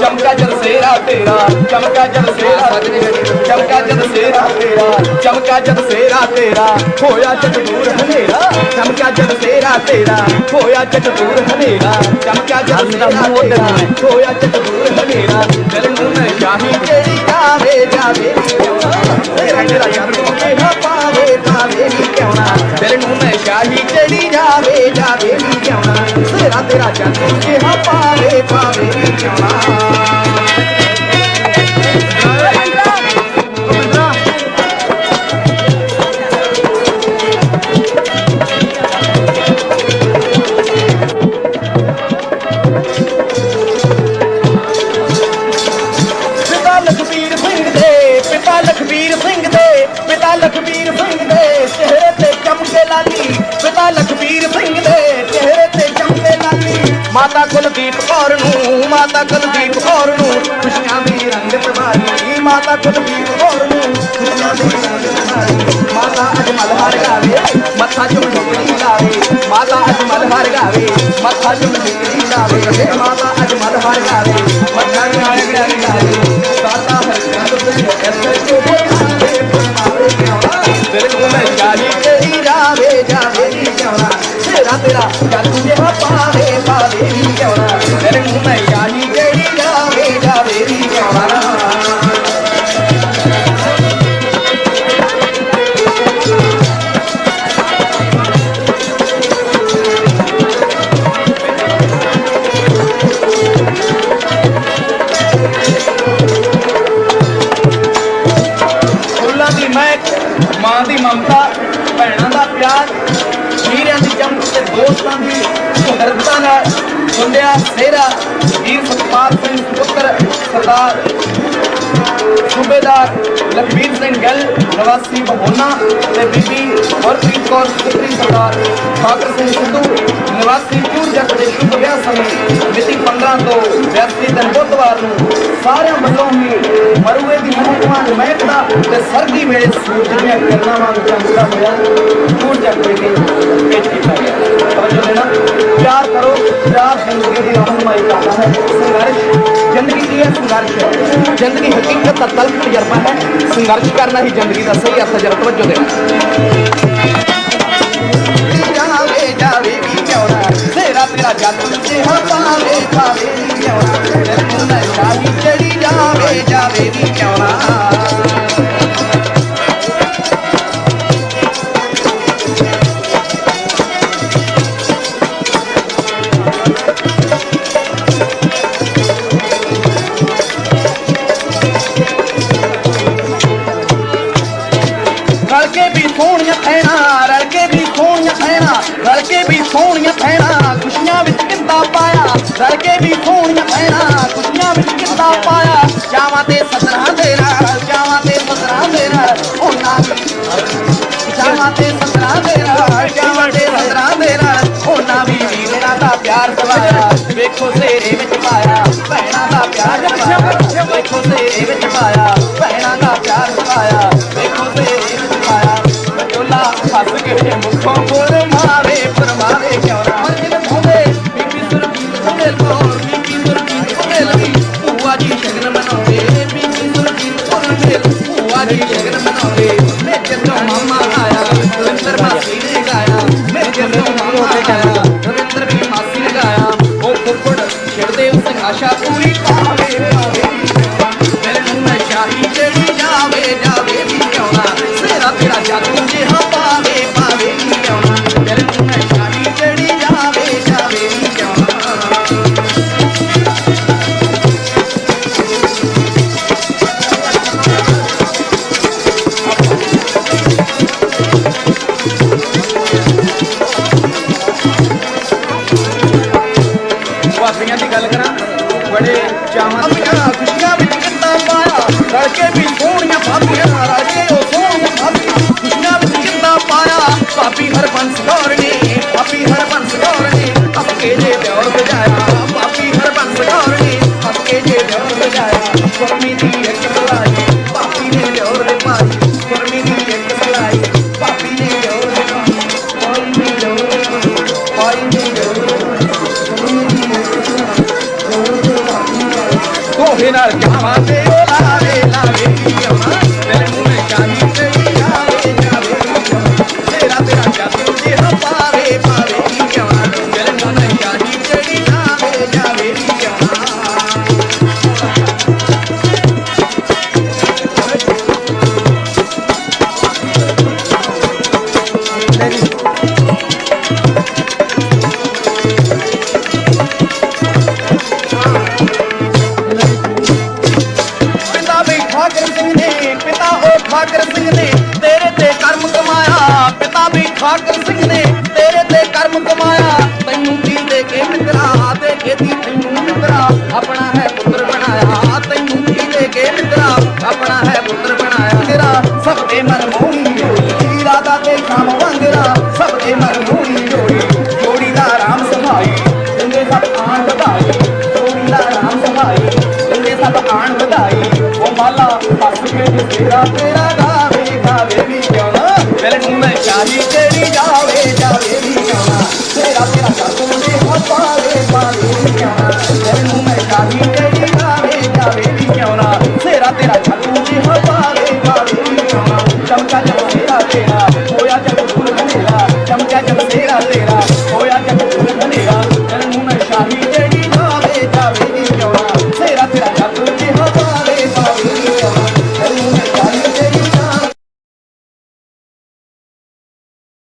ਚਮਕਾ ਜਦ ਸੇਰਾ ਤੇਰਾ ਚਮਕਾ ਜਦ ਸੇਰਾ ਚਮਕਾ ਜਦ ਸੇਰਾ ਤੇਰਾ ਚਮਕਾ ਜਦ ਸੇਰਾ ਤੇਰਾ ਹੋਇਆ ਜਦ ਦੂਰ ਹਨੇਰਾ ਚਮਕਾ ਜਦ ਸੇਰਾ ਤੇਰਾ ਹੋਇਆ ਜਦ ਦੂਰ ਹਨੇਰਾ ਚਮਕਾ ਜਦ ਸੇਰਾ ਤੇਰਾ ਹੋਇਆ ਜਦ ਦੂਰ ਹਨੇਰਾ ਦਿਲ ਨੂੰ ਮੈਂ ਚਾਹੀ ਜਿਹੜੀ ਜਾਵੇ ਜਾਵੇ ਤੇਰਾ ਤੇਰਾ ਜਦ ਜਿਹੜੀ ਜਾਵੇ ਜਾਵੇ ਨੀ ਕਿਉਂ ਨਾ ਤੇਰਾ ਤੇਰਾ ਕਿਹਾ ਪਾਵੇ ਪਾਵੇ ਨੀ ਕਿਉਂ ਮਾਤਾ ਕੁਲਦੀਪ ਕੌਰ ਨੂੰ। ਖੁਸ਼ੀਆਂ ਦੀ ਰੰਗ ਪ੍ਰਭਾਰੀ। ਮਾਤਾ ਕੁਲਦੀਪ ਕੌਰ ਨੂੰ ਖੁਸ਼ੀਆਂ ਦੀ ਰੰਗ ਪ੍ਰਭਾਰੀ। ਮਾਤਾ ਅਜਮਲ ਹਰ ਗਾਵੇ, ਮੱਥਾ ਚੁੰਮ ਢੋਲੀ ਲਾਵੇ। ਮਾਤਾ ਅਜਮਲ ਹਰ ਗਾਵੇ, ਮੱਥਾ ਚੁੰਮ ਢੋਲੀ ਲਾਵੇ। ਮਾਤਾ ਅਜਮਲ ਹਰ ਗਾਵੇ, ਮੱਥਾ ਚੁੰਮ ਢੋਲੀ ਲਾਵੇ। ਸਾਤਾ ਹਰ ਗਾਵੇ ਐਸੇ ਕੋ ਬੋਲਾਵੇ ਪਰਮਾਵੇ ਕਿਉਂ ਦਿਲ ਨੂੰ ਮੈਂ ਚਾਹੀ ਤੇਰੀ ਜਾਵੇ ਜਾਵੇ ਨੀ ਕਿਉਂ ਤੇਰਾ ਤੇਰਾ ਜਦ ਜਿਹਾ ਪਾਵੇ ਪਾਵੇ ਨੀ ਕਿਉਂ ਨਾ ਦਿਲ ਮੈਂ ਦੀ, ਭੈਣਾਂ ਦਾ ਪਿਆਰ, ਵੀਰਿਆਂ ਦੀ ਚਮਕ ਤੇ ਦੋਸਤਾਂ ਦੀ ਸੁਹਰਦਤਾ ਨਾਲ ਸੁੰਡਿਆ ਸੇਰਾ ਵੀਰ ਸਤਪਾਲ ਸਿੰਘ ਪੁੱਤਰ ਸਰਦਾਰ ਸੂਬੇਦਾਰ ਲਖਬੀਰ ਸਿੰਘ ਗਿੱਲ, ਨਿਵਾਸੀ ਬਹੋਨਾ ਤੇ ਬੀਬੀ ਹਰਪ੍ਰੀਤ ਕੌਰ ਸੁਪਰੀ ਸਰਦਾਰ ਫਾਕਰ ਸਿੰਘ ਸਿੱਧੂ, ਨਿਵਾਸੀ ਚੂਰ ਦੇ ਸ਼ੁਭ ਵਿਆਹ ਸਮੇਂ ਮਿਤੀ 15 ਤੋਂ 82 ਦਿਨ ਬੁੱਧਵਾਰ ਨੂੰ ਸਾਰਿਆਂ ਵੱਲੋਂ ਹੀ ਮਰੂਏ ਦੀ ਮਹਿਕਮਾ ਮਹਿਕਦਾ ਤੇ ਸਰਦੀ ਵੇਲੇ ਸੂਰਜ ਦੀਆਂ ਕਿਰਨਾਂ ਵਾਂਗ ਚਮਕਦਾ ਹੋਇਆ ਚੂਰ ਜੱਟ ਦੇ ਪੇਸ਼ ਕੀਤਾ ਗਿਆ। ਤਵੱਜੋ ਦੇਣਾ, ਪਿਆਰ ਕਰੋ, ਪਿਆਰ ਜ਼ਿੰਦਗੀ ਦੀ ਰਹਿਨਮਾਈ ਕਰਦਾ ਹੈ। ਸੰਘਰਸ਼, ਜ਼ਿੰਦਗੀ ਦੀ ਹੈ ਸੰਘਰਸ਼ ਜ਼ਿੰਦਗੀ ਹਕੀਕਤ ਦਾ ਤਲਖ ਤਜਰਬਾ ਹੈ। ਸੰਘਰਸ਼ ਕਰਨਾ ਹੀ ਜ਼ਿੰਦਗੀ ਦਾ ਸਹੀ ਅਰਥ ਜਰ ਤਵੱਜੋ ਦੇਣਾ। ਜਾਵੇ ਜਾਵੇ ਵੀ ਕਿਉਂ ਤੇਰਾ ਤੇਰਾ ਜੱਟ ਤੇ ਪਾਵੇ ਪਾਵੇ ਵੀ ਕਿਉਂ ਨਾ ਤੈਨੂੰ ਮੈਂ ਸੋਹਣੀਆਂ ਭੈਣਾਂ, ਰਲ ਕੇ ਵੀ ਸੋਹਣੀਆਂ ਭੈਣਾਂ, ਰਲ ਕੇ ਵੀ ਸੋਹਣੀਆਂ ਭੈਣਾਂ, ਖੁਸ਼ੀਆਂ ਵਿੱਚ ਕਿੰਦਾ ਪਾਇਆ? ਰਲ ਕੇ ਵੀ ਸੋਹਣੀਆਂ ਭੈਣਾਂ, ਖੁਸ਼ੀਆਂ ਵਿੱਚ ਕਿੰਦਾ ਪਾਇਆ? ਚਾਵਾਂ ਤੇ ਸਦਰਾਂ ਦੇ ਨਾਲ ਚਾਵਾਂ ਤੇ ਸਦਰਾਂ ਦੇ ਨਾਲ ਉਹਨਾਂ ਵੀ ਚਾਵਾਂ ਤੇ ਸਦਰਾਂ ਦੇ ਨਾਲ ਚਾਵਾਂ ਤੇ ਸਦਰਾਂ ਦੇ ਨਾਲ ਉਹਨਾਂ ਵੀ ਵੀਰਾਂ ਦਾ ਪਿਆਰ ਸਵਾਇਆ। ਵੇਖੋ ਸੇਰੇ ਵਿੱਚ ਪਾਇਆ, ਭੈਣਾਂ ਦਾ ਪਿਆਰ ਸਵਾਇਆ। ਵੇਖੋ ਸੇਰੇ ਵਿੱਚ ਪਾਇਆ ਵਜਾਇਆ ਗੁਰਮੀ ਦੀ ਇੱਕ ਸਲਾਈ ਭਾਬੀ ਨੇ ਦਿਓਰ ਦੇ ਪਾਈ ਗੁਰਮੀ ਦੀ ਇੱਕ ਸਲਾਈ ਭਾਬੀ ਨੇ ਦਿਓਰ ਦੇ ਪਾਈ ਪਾਈ ਨੇ ਦਿਓਰ ਦੇ ਪਾਈ ਪਾਈ ਨੇ ਦਿਓਰ ਦੇ ਪਾਈ ਗੁਰਮੀ ਦੀ ਇੱਕ ਸਲਾਈ ਉਹਦੇ ਨਾਲ ਜਾਵਾਂ ਤੇ ਵੀ ਠਾਕਰ ਸਿੰਘ ਨੇ ਤੇਰੇ ਤੇ ਕਰਮ ਕਮਾਇਆ। ਤੈਨੂੰ ਕੀ ਦੇ ਕੇ ਮਿੱਤਰਾ? ਦੇ ਖੇਤੀ ਤੈਨੂੰ ਮਿੱਤਰਾ? ਆਪਣਾ ਹੈ ਪੁੱਤਰ ਬਣਾਇਆ। ਤੈਨੂੰ ਕੀ ਦੇ ਕੇ ਮਿੱਤਰਾ? ਆਪਣਾ ਹੈ ਪੁੱਤਰ ਬਣਾਇਆ ਤੇਰਾ। ਸਭ ਦੇ ਮਨ ਮੋਹੀ ਜੋੜੀ। ਰਾਧਾ ਤੇ ਸ਼ਾਮ ਵਾਂਗਰਾ ਸਭ ਦੇ ਮਨ ਮੋਹੀ ਜੋੜੀ। ਜੋੜੀ ਦਾ ਰਾਮ ਸਭਾਈ ਜਿੰਦੇ ਸਭ ਆਣ ਵਧਾਈ ਜੋੜੀ ਦਾ ਰਾਮ ਸਭਾਈ ਜਿੰਦੇ ਸਭ ਆਣ ਵਧਾਈ ਉਹ ਮਾਲਾ ਹੱਸ ਕੇ ਤੇਰਾ ਤੇਰਾ